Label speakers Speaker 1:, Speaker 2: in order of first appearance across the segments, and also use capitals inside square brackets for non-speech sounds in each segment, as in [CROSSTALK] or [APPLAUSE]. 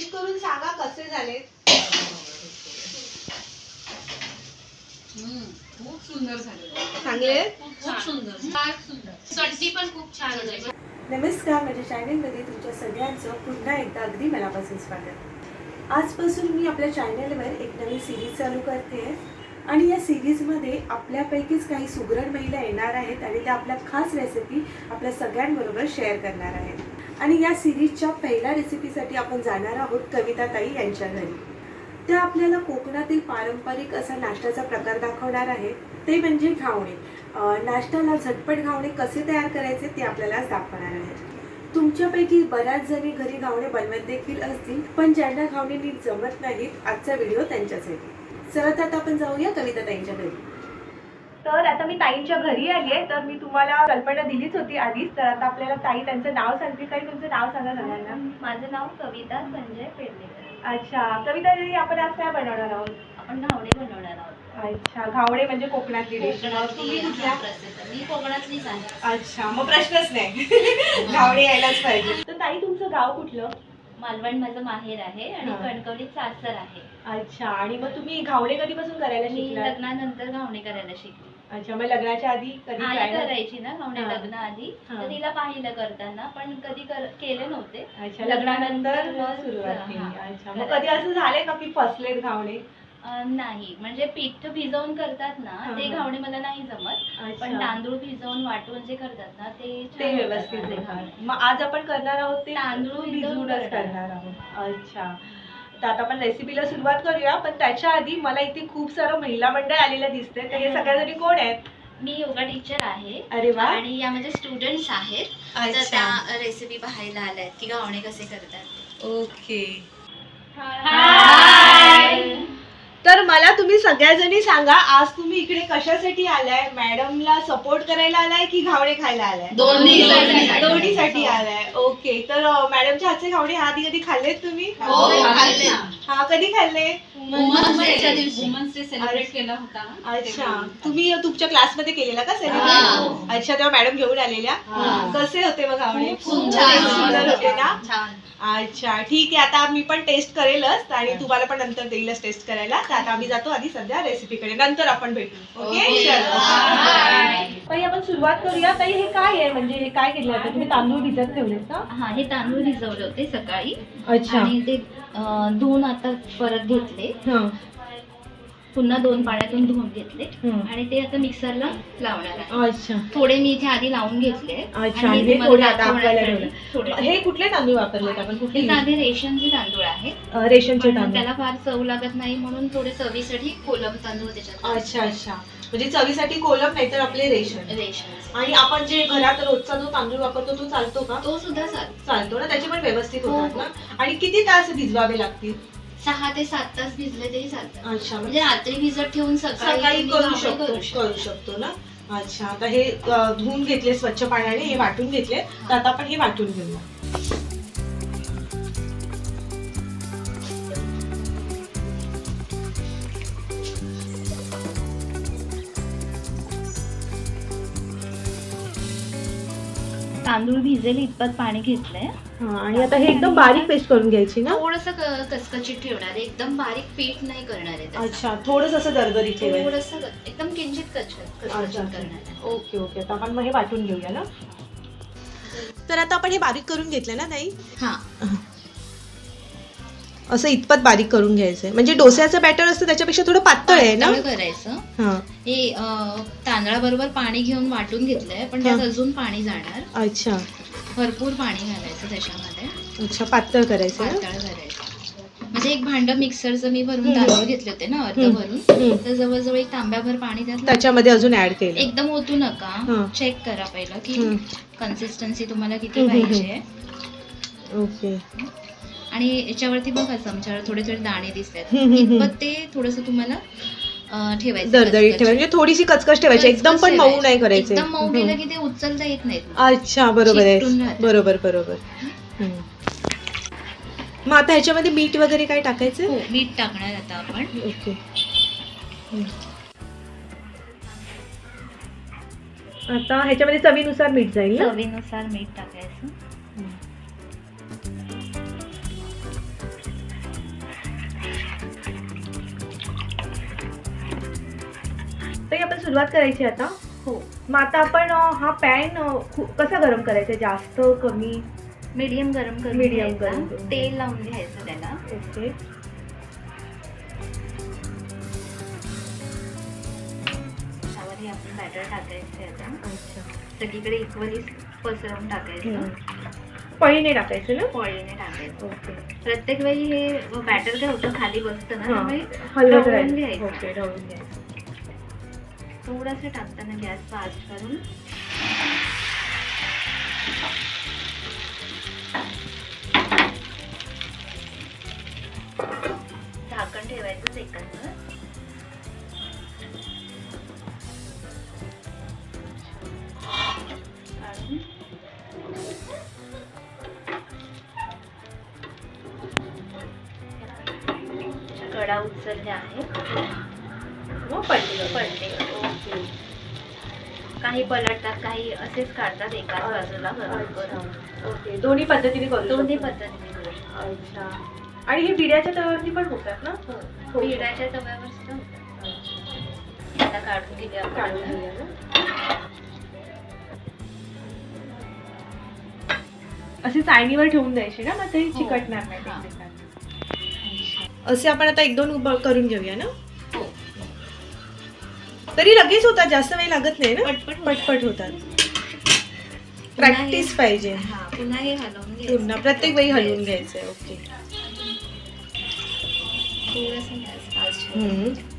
Speaker 1: Taste करून सांगा कसे झाले.
Speaker 2: खूप सुंदर झाले.
Speaker 1: चांगले?
Speaker 2: खूप सुंदर. फार सुंदर. चटणी पण खूप छान होते.
Speaker 3: नमस्कार माझ्या चॅनलमध्ये तुमच्या सगळ्यांचं पुन्हा एकदा अगदी मनापासून स्वागत. आजपासून मी आपल्या चॅनलवर एक नवीन सिरीज चालू करते आणि या सिरीजमध्ये आपल्यापैकीच काही सुगरण महिला येणार आहेत आणि त्या आपल्या खास रेसिपी आपल्या सगळ्यांबरोबर शेअर करणार आहेत. आणि या सिरीजच्या पहिल्या रेसिपीसाठी आपण जाणार आहोत कविताताई यांच्या घरी. त्या आपल्याला कोकणातील पारंपरिक असा नाश्त्याचा प्रकार दाखवणार आहेत. ते म्हणजे घावणे. नाश्त्याला झटपट घावणे कसे तयार करायचे ते आपल्याला दाखवणार आहेत तुमच्यापैकी बऱ्याच जणी घरी घावणे बनवत देखील असतील पण ज्यांना घावणे नीट जमत नाहीत आजचा व्हिडिओ त्यांच्यासाठी. चला तर आता आपण जाऊया कविता ताईंच्या घरी. तर आता मी ताईंच्या घरी आली आहे तर मी तुम्हाला कल्पना दिलीच होती आधीच. तर आता आपल्याला ताई त्यांचं नाव सांगते ताई तुमचं नाव सांगा सगळ्यांना.
Speaker 4: माझं नाव कविता संजय पेडणेकर.
Speaker 3: अच्छा. कविता ताई आपण आज काय बनवणार आहोत?
Speaker 4: आपण घावणे बनवणार आहोत.
Speaker 3: अच्छा. घावणे म्हणजे कोकणातली डिश तुम्ही कुठल्या
Speaker 4: प्रसिद्ध? मी कोकणातलीच आहे.
Speaker 3: अच्छा. मग प्रश्नच नाही. [LAUGHS] घावणे यायलाच पाहिजे. तर ताई तुमचं गाव कुठलं?
Speaker 4: मालवण माझं माहेर आहे आणि. कणकवलीत सासर आहे.
Speaker 3: अच्छा. आणि मग तुम्ही घावणे कधीपासून करायला शिकला
Speaker 4: लग्नानंतर घावणे करायला शिकली.
Speaker 3: अच्छा मग लग्नाच्या आधी कधी
Speaker 4: आई
Speaker 3: try?
Speaker 4: करायची ना घावणे
Speaker 3: हा.
Speaker 4: लग्नाआधी
Speaker 3: हा.
Speaker 4: तर तिला पाहिलं करताना पण कधी कर- केले नव्हते
Speaker 3: अच्छा लग्नानंतर मग सुरुवात
Speaker 4: हा.
Speaker 3: केली अच्छा मग कधी असं झालंय का की फसलेत घावणे
Speaker 4: अं, नाही म्हणजे पीठ भिजवून करतात ना ते
Speaker 3: हा.
Speaker 4: घावणे मला नाही जमत पण
Speaker 3: अच्छा
Speaker 4: तांदूळ भिजवून वाटून जे करतात ना ते
Speaker 3: ते
Speaker 4: छान होतात
Speaker 3: व्यवस्थित
Speaker 4: माझे
Speaker 3: होतात.
Speaker 4: घावणे.
Speaker 3: मग आज आपण करणार आहोत ते
Speaker 4: तांदूळ भिजवून
Speaker 3: भिजवूनच
Speaker 4: करणार.
Speaker 3: करणार आहोत अच्छा तर आता आपण रेसिपीला सुरुवात करूया. पण त्याच्या आधी मला इथे खूप सारं महिला मंडळ आलेलं दिसते तर हे सगळ्याजणी कोण आहेत?
Speaker 4: मी योगा टीचर आहे.
Speaker 3: अरे वा.
Speaker 4: आणि यामध्ये स्टुडंट्स आहेत. तर
Speaker 3: अच्छा.
Speaker 4: त्या रेसिपी पाहायला आल्या आहेत की गावणे कसे करतात.
Speaker 1: ओके तर मला तुम्ही सगळ्याजणी सांगा आज तुम्ही इकडे कशासाठी आलाय मॅडमला सपोर्ट करायला आलाय की घावणे खायला आलाय
Speaker 4: दोन्हीसाठी.
Speaker 1: दोन्हीसाठी आलाय ओके तर अं, मॅडमच्या हातचे घावणे आधी कधी खाल्लेत तुम्ही
Speaker 2: हो, खाल्ले ना.
Speaker 1: हा कधी खाल्ले?
Speaker 2: वुमन्स डेच्या दिवशी. वुमन्स डे सेलिब्रेट केला होता. ना
Speaker 1: अच्छा तुम्ही तुमच्या क्लासमध्ये केलेला का
Speaker 2: हा.
Speaker 1: सेलिब्रेट अच्छा तेव्हा मॅडम घेऊन आलेल्या?
Speaker 2: हा.
Speaker 1: कसे होते मग
Speaker 2: खूप सुंदर.
Speaker 1: होते. ना? अच्छा ठीक आहे. आता मी पण टेस्ट करेलच आणि तुम्हाला पण नंतर देईलच टेस्ट करायला. तर आता आम्ही जातो आधी सध्या रेसिपीकडे नंतर आपण भेटू. ओके.
Speaker 3: ताई आपण सुरुवात करूया. ताई हे काय आहे? म्हणजे हे काय केलं आता तुम्ही तांदूळ भिजत ठेवलेत का?
Speaker 4: हा हे तांदूळ भिजवले होते सकाळी.
Speaker 3: अच्छा.
Speaker 4: आणि ते धुवून आता परत घेतले.
Speaker 3: हा.
Speaker 4: पुन्हा दोन पाण्यातून धुवून घेतले. आणि ते आता मिक्सरला लावणार आहे.
Speaker 3: अच्छा.
Speaker 4: थोडे मी इथे आधी लावून घेतले.
Speaker 3: हे कुठले तांदूळ आपण?
Speaker 4: हे
Speaker 3: कुठले
Speaker 4: साधे रेशनचे तांदूळ आहेत.
Speaker 3: अं, रेशनचे तांदूळ.
Speaker 4: त्याला फार चव लागत नाही म्हणून थोडे चवीसाठी कोलम तांदूळ त्याच्यात
Speaker 1: अच्छा अच्छा. म्हणजे चवीसाठी कोलम नाही तर आपले रेशन
Speaker 4: रेशन
Speaker 1: आणि आपण जे घरात रोजचा जो तांदूळ वापरतो तो चालतो का?
Speaker 4: तो सुद्धा चालतो.
Speaker 1: चालतो ना? त्याचे पण व्यवस्थित
Speaker 4: हो,
Speaker 1: होतात ना? आणि किती तास भिजवावे लागतील?
Speaker 4: सहा ते सात तास भिजले तरी चालतात.
Speaker 1: अच्छा. म्हणजे
Speaker 4: म्हणजे रात्री भिजत ठेवून सकाळी
Speaker 1: सकाळी
Speaker 4: तुम्ही
Speaker 1: करू शकतो
Speaker 4: करू शकता.
Speaker 1: करू शकतो ना? अच्छा. आता हे अ, धुवून घेतले स्वच्छ पाण्याने हे वाटून घेतले. तर आता आपण हे वाटून घेऊया.
Speaker 4: तांदूळ भिजेल इतपत पाणी घेतलंय.
Speaker 3: हा, आणि आता हे एकदम बारीक पेस्ट करून घ्यायची ना?
Speaker 4: थोडस कचकचित ठेवणार आहे. एकदम बारीक पीठ नाही करणार आहे त्याचं.
Speaker 1: अच्छा थोडस असं दरदरी ठेवायचं.
Speaker 4: थोडंसं एकदम किंचित कचकच
Speaker 1: अच्छा
Speaker 4: कचकचित करणार आहे.
Speaker 1: Okay okay. आता आपण मग हे वाटून घेऊया ना? तर आता आपण हे बारीक करून घेतलं ना ताई?
Speaker 4: हा.
Speaker 1: असं इतपत बारीक करून घ्यायचंय. म्हणजे डोस्याचं बॅटर असतं त्याच्यापेक्षा थोडं पातळ आहे ना?
Speaker 4: पातळ करायचं.
Speaker 1: हा.
Speaker 4: हे अं, तांदळाबरोबर पाणी घेऊन वाटून घेतलंय पण त्यात
Speaker 1: हा.
Speaker 4: अजून पाणी जाणार.
Speaker 1: अच्छा.
Speaker 4: भरपूर पाणी घालायचं त्याच्यामध्ये.
Speaker 1: अच्छा पातळ करायचं ना
Speaker 4: पातळ करायचं. म्हणजे एक भांड मिक्सरचं मी भरून
Speaker 1: हम्म.
Speaker 4: तांदूळ घेतले होते ना अर्ध
Speaker 1: हम्म.
Speaker 4: भरून. तर जवळजवळ एक तांब्याभर पाणी त्यात
Speaker 1: त्याच्यामध्ये अजून ऍड केलं.
Speaker 4: एकदम ओतू
Speaker 1: हा.
Speaker 4: नका चेक करा पहिलं की
Speaker 1: हम्म.
Speaker 4: कन्सिस्टन्सी तुम्हाला किती
Speaker 1: हम्म, हम्म,
Speaker 4: पाहिजे.
Speaker 1: ओके.
Speaker 4: आणि याच्यावरती बघा चमच्यावर थोडे थोडे दाणे दिसतात. इतपत ते थोडस तुम्हाला ठेवायचं
Speaker 1: दरदरीत
Speaker 4: कचकच.
Speaker 1: ठेवायचं म्हणजे थोडीशी कचकच ठेवायची एकदम पण मऊ. नाही करायचे
Speaker 4: एकदम मऊ केलं की ते उचलता येत नाहीत
Speaker 1: अच्छा बरोबर आहे. बरोबर बरोबर. मग आता ह्याच्यामध्ये मीठ वगैरे काय टाकायचं
Speaker 4: हो मीठ टाकणार आता आपण
Speaker 1: ओके.
Speaker 3: आता ह्याच्यामध्ये चवीनुसार मीठ जाईल
Speaker 4: चवीनुसार मीठ टाकायचं
Speaker 1: सुरुवात करायची आता.
Speaker 4: हो.
Speaker 1: मग आता आपण अं, हा पॅन कसा गरम करायचा? जास्त कमी?
Speaker 4: मीडियम गरम करून
Speaker 1: Medium
Speaker 4: घ्यायचा.
Speaker 1: गरम करून
Speaker 4: तेल लावून घ्यायचं त्याला.
Speaker 1: ओके.
Speaker 4: त्यावर हे आपण बॅटर टाकायचं आता.
Speaker 1: अच्छा.
Speaker 4: सगळीकडे इक्वली पसरवून टाकायचं.
Speaker 1: हम्म. पळीने टाकायचं ना?
Speaker 4: पळीने टाकायचं.
Speaker 1: ओके.
Speaker 4: प्रत्येक वेळी हे बॅटर काय होतं? खाली बसतं ना
Speaker 1: हा. हलवत राहायचं
Speaker 4: घ्यायचं.
Speaker 1: ओके ढवळून घ्यायचं.
Speaker 4: थोडंसं टाकताना गॅस फास्ट करून. झाकण ठेवायचं सेकंद कडा उचलल्या आहेत. काही पलटतात काही असेच काढतात एकाच बाजूला.
Speaker 1: ओके दोन्ही पद्धतीने करू
Speaker 4: दोन्ही
Speaker 1: शकतो.
Speaker 4: पद्धतीने करू शकतो
Speaker 1: अच्छा आणि हे बिड्याच्या तव्यावरती पण होतात ना हो.
Speaker 4: बिडाच्या तव्यावर सुद्धा होतं. आता काढून दिले आपण
Speaker 1: काढून
Speaker 4: आता.
Speaker 1: घेऊया ना. असे चाळणीवर ठेवून द्यायचे ना मग ते
Speaker 4: हो.
Speaker 1: चिकटणार नाही
Speaker 4: हा.
Speaker 1: एकमेकांना. असे आपण आता एक दोन उभ- करून घेऊया ना. तरी लगेच होतात जास्त वेळ लागत नाही ना
Speaker 4: पटपट होतात.
Speaker 1: पटपट होतात
Speaker 4: पुन्हा
Speaker 1: प्रॅक्टिस पाहिजे
Speaker 4: हा पुन्हा हे हलवून घ्यायचं.
Speaker 1: प्रत्येक वेळी हलवून घ्यायचंय ओके
Speaker 4: थोडंसं गॅस फास्ट ठेवायचं.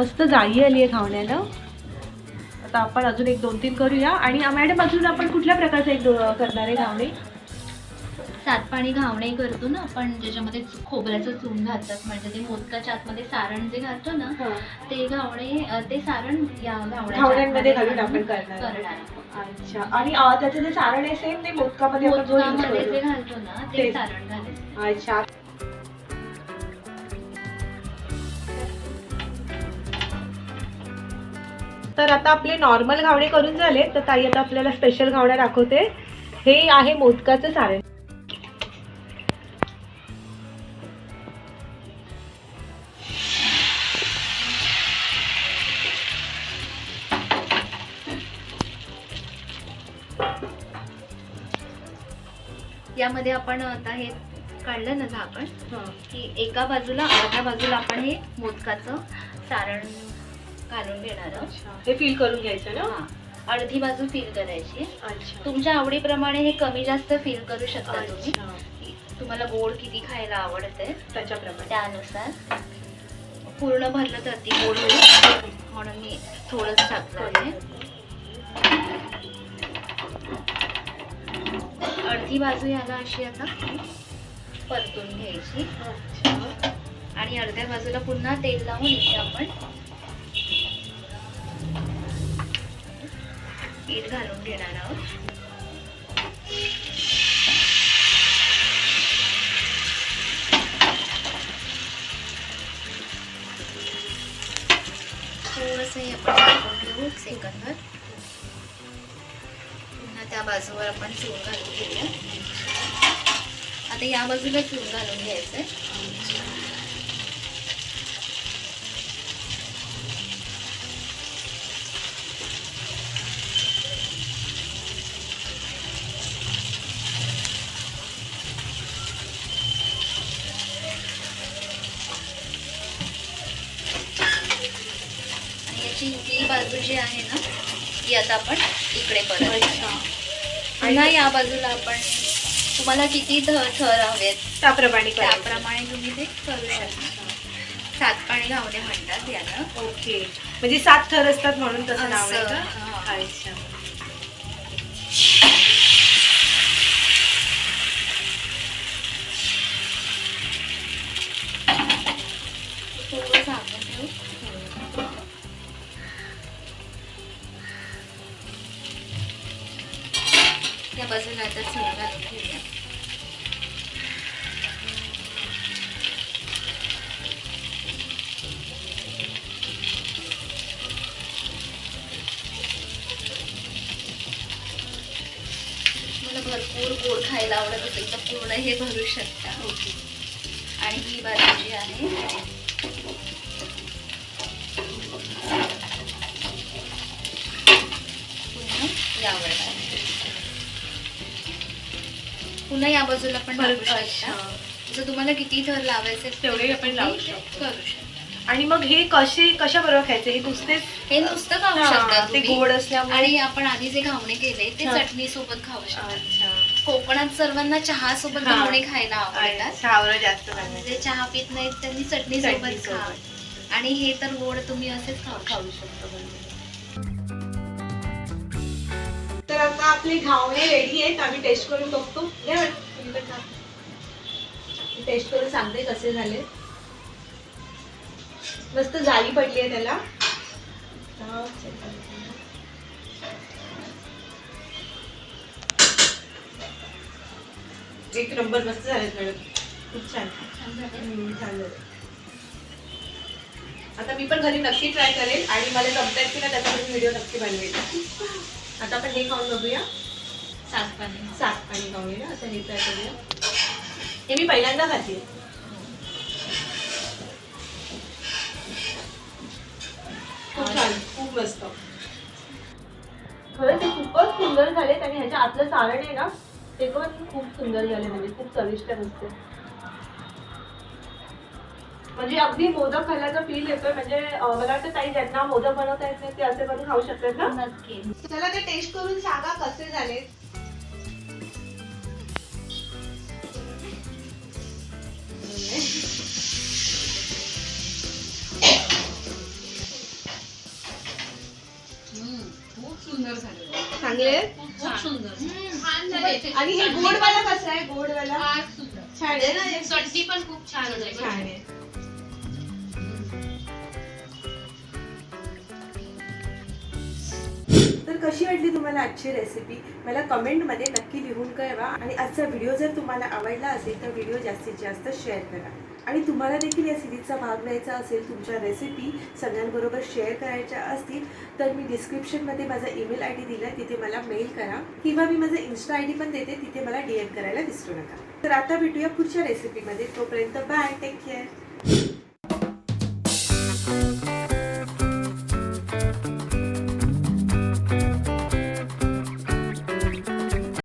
Speaker 1: मस्त जाळी आली आहे खावण्याला. आता आपण अजून एक दोन तीन करूया. आणि मॅडम अजून आपण कुठल्या प्रकारचे एक करणार आहे घावणे
Speaker 4: सात पाणी घावणे करतो ना आपण ज्याच्यामध्ये खोबऱ्याचं चून घालतात. म्हणजे ते मोदकाच्या आतमध्ये सारण जे घालतो ना ते घावणे ते सारण
Speaker 1: घावण्यांमध्ये घालून आपण करणार. अच्छा. आणि त्याचं जे सारण आहे सेम ते मोदकामध्ये जो
Speaker 4: मोदकामध्ये. घालतो ना ते. सारण घालायचं
Speaker 1: अच्छा. तर आता आपले नॉर्मल घावणे करून झाले. तर ताई आता आपल्याला स्पेशल घावण्या दाखवते. हे आहे मोदकाचं सारण.
Speaker 4: यामध्ये आपण आता हे काढलं ना झाकण की एका बाजूला अर्ध्या बाजूला आपण हे मोदकाचं सारण घालून घेणार
Speaker 1: हे फील करून घ्यायचं ना.
Speaker 4: अर्धी बाजू फील करायची.
Speaker 1: अच्छा.
Speaker 4: तुमच्या आवडीप्रमाणे हे कमी जास्त फील करू शकता तुम्ही. तुम्हाला गोड किती खायला आवडते
Speaker 1: त्याच्याप्रमाणे.
Speaker 4: त्यानुसार. पूर्ण भरलं तर ती गोड होईल. म्हणून मी थोडंच टाकलं आहे. अर्धी बाजू याला अशी आता परतून घ्यायची. आणि अर्ध्या बाजूला पुन्हा तेल लावून इथे आपण पीठ घालून घेणार आहोत. हो, थोडंसं आपण टाकून घेऊ एक सेकंदवर पुन्हा त्या बाजूवर आपण चून घालून घेऊया. आता या बाजूला चून घालून घ्यायचं आहे बाजू जी आहे ना ती आता आपण इकडे परत पुन्हा या बाजूला आपण तुम्हाला किती थर थर हवेत
Speaker 1: त्याप्रमाणे.
Speaker 4: त्याप्रमाणे तुम्ही ते करू शकता. सात पाणी घावणे म्हणतात याला.
Speaker 1: ओके. म्हणजे सात थर असतात म्हणून तसं नाव आहे
Speaker 4: असं,
Speaker 1: का. अच्छा.
Speaker 4: थोडं बाजूला आता चूर घालून घेऊया मला भरपूर गोड खायला आवडत असेल तर पूर्ण हे भरू शकता. ओके आणि ही बाजू जी आहे पुन्हा यावर टाकायचं. पुन्हा या बाजूला पण टाकू शकता. जर तुम्हाला किती थर लावायचे
Speaker 1: तेवढे आपण लावू शकतो.
Speaker 4: करू शकता
Speaker 1: आणि मग हे कसे कशा बरोबर खायचे हे नुसतेच
Speaker 4: हे नुसतं खाऊ
Speaker 1: हा,
Speaker 4: शकता
Speaker 1: ते
Speaker 4: तुम्ही.
Speaker 1: गोड असल्यामुळे
Speaker 4: आणि आपण आधी जे घावणे केले ते. चटणी सोबत खाऊ शकता
Speaker 1: अच्छा
Speaker 4: कोकणात सर्वांना चहा सोबत. घावणे खायला आवडतात
Speaker 1: चहावर जास्त
Speaker 4: जे चहा पित नाहीत त्यांनी चटणी सोबत खा. आणि हे तर गोड तुम्ही असेच खाऊ
Speaker 1: खाऊ शकतो आपले घावणे रेडी आहेत आम्ही टेस्ट करून बघतो. टेस्ट करून सांगते कसे झाले. मस्त जाळी पडली आहे त्याला. एक नंबर मस्त झालेत मॅडम. खूप छान.
Speaker 4: छान झाले?
Speaker 1: झाले. आता मी पण घरी नक्की ट्राय करेल आणि मला जमतायत की ना त्याचा व्हिडिओ नक्की बनवेल. आता आपण हे खाऊन बघूया.
Speaker 4: सात पाणी
Speaker 1: सात पाणी खाऊया. आता हे ट्राय करूया. हे मी पहिल्यांदा खाते. खूप छान खूप मस्त. खरं ते खूपच सुंदर झालेत आणि ह्याच्या आतलं सारण आहे ना ते पण खूप सुंदर झाले म्हणजे खूप चविष्ट असते म्हणजे अगदी मोदक खाल्ल्याचा फील येतोय. म्हणजे अं, मला वाटतं ताई ज्यांना मोदक बनवता येत नाही ते असे करून खाऊ शकतात ना?
Speaker 4: नक्की.
Speaker 1: चला ते टेस्ट करून सांगा कसे झाले.
Speaker 2: खूप सुंदर झाले.
Speaker 1: चांगले?
Speaker 2: खूप सुंदर छान झाले.
Speaker 1: आणि हे गोडवाला कसं आहे? गोडवाला?
Speaker 2: फार सुंदर.
Speaker 1: छान आहे ना? हे?
Speaker 2: चटणी पण खूप छान होते
Speaker 1: छान आहे.
Speaker 3: तर कशी वाटली तुम्हाला आजची रेसिपी मला कमेंटमध्ये नक्की लिहून कळवा. आणि आजचा व्हिडिओ जर तुम्हाला आवडला असेल तर व्हिडिओ जास्तीत जास्त शेअर करा. आणि तुम्हाला देखील या सिरीजचा भाग घ्यायचा असेल तुमच्या रेसिपी सगळ्यांबरोबर शेअर करायच्या असतील तर मी डिस्क्रिप्शनमध्ये माझा ईमेल आय डी दिला आहे तिथे मला मेल करा. किंवा मी माझा इन्स्टा आय डी पण देते तिथे मला डी करायला विसरू नका. तर आता भेटूया पुढच्या रेसिपीमध्ये तोपर्यंत बाय टेक केअर